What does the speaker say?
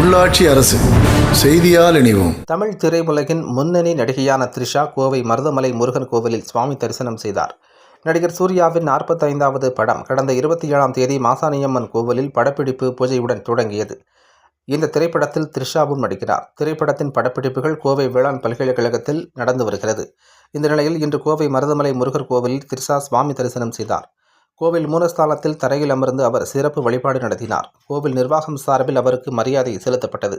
உள்ளாட்சி அரசு. செய்தியால் இணைவோம். தமிழ் திரையுலகின் முன்னணி நடிகையான த்ரிஷா கோவை மருதமலை முருகன் கோவிலில் சுவாமி தரிசனம் செய்தார். நடிகர் சூர்யாவின் நாற்பத்தைந்தாவது படம் கடந்த இருபத்தி ஏழாம் தேதி மாசாணியம்மன் கோவிலில் படப்பிடிப்பு பூஜையுடன் தொடங்கியது. இந்த திரைப்படத்தில் த்ரிஷாவும் நடிக்கிறார். திரைப்படத்தின் படப்பிடிப்புகள் கோவை வேளாண் பல்கலைக்கழகத்தில் நடந்து வருகிறது. இந்த நிலையில் இன்று கோவை மருதமலை முருகர் கோவிலில் த்ரிஷா சுவாமி தரிசனம் செய்தார். கோவில் மூலஸ்தானத்தில் தரையில் அமர்ந்து அவர் சிறப்பு வழிபாடு நடத்தினார். கோவில் நிர்வாகம் சார்பில் அவருக்கு மரியாதை செலுத்தப்பட்டது.